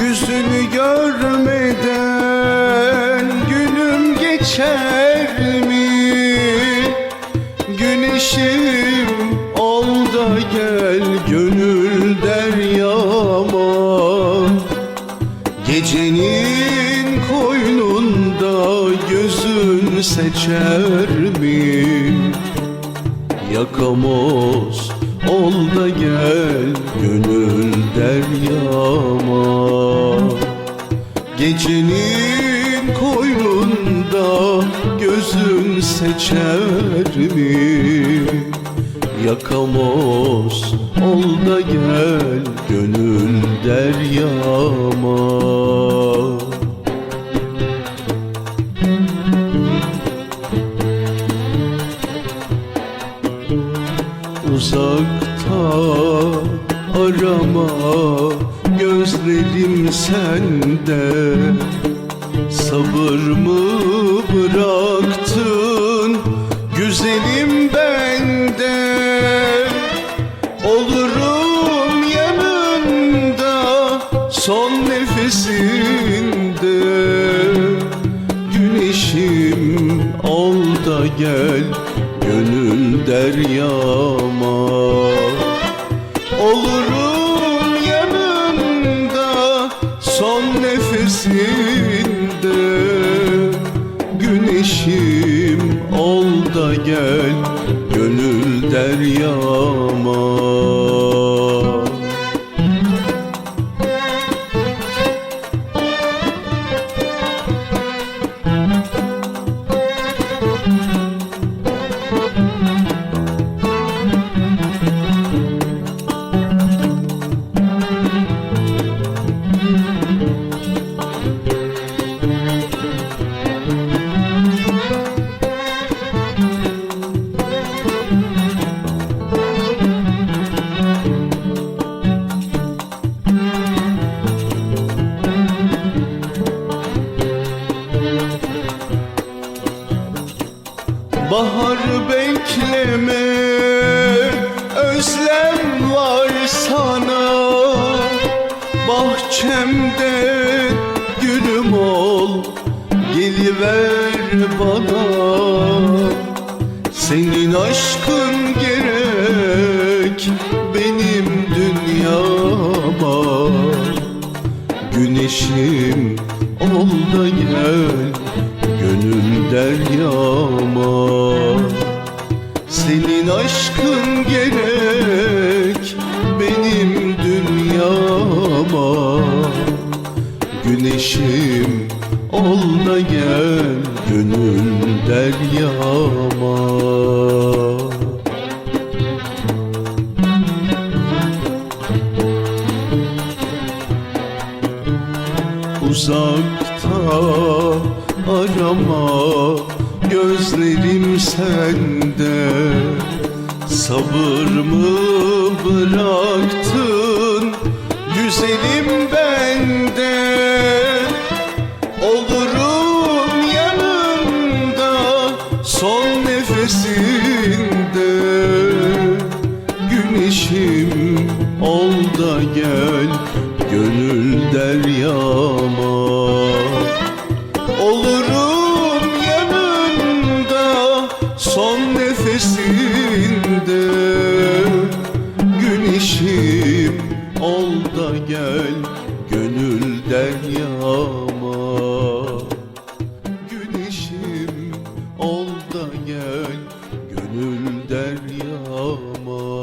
Yüzünü görmeden günüm geçer mi? Güneşim ol da gel gönül deryama Gecenin koynunda gözün seçer mi? Yakamoz ol da gel gönül deryama Gecenin koynunda gözün seçer mi? Yakamoz ol da gel gönül deryama Uzakta arama gözlerim sende. Sabır mı bıraktın güzelim bende? Olurum yanında son nefesinde. Güneşim ol da gel gönül deryama. Olurum Güneşim ol da gel gönül deryama Bahar bekleme Özlem var sana. Bahçemde gülüm ol Geliver bana. Senin aşkın gerek Benim dünyama. Güneşim ol da gel deryama. Senin aşkın gerek Benim dünyama. Güneşim ol da gel Gönül deryama. Uzakta arama gözlerim sende. Sabır mı bıraktın güzelim bende? Olurum yanında son nefesinde Kardeşim ol da gel gönül deryama. Güneşim ol da gel gönül deryama.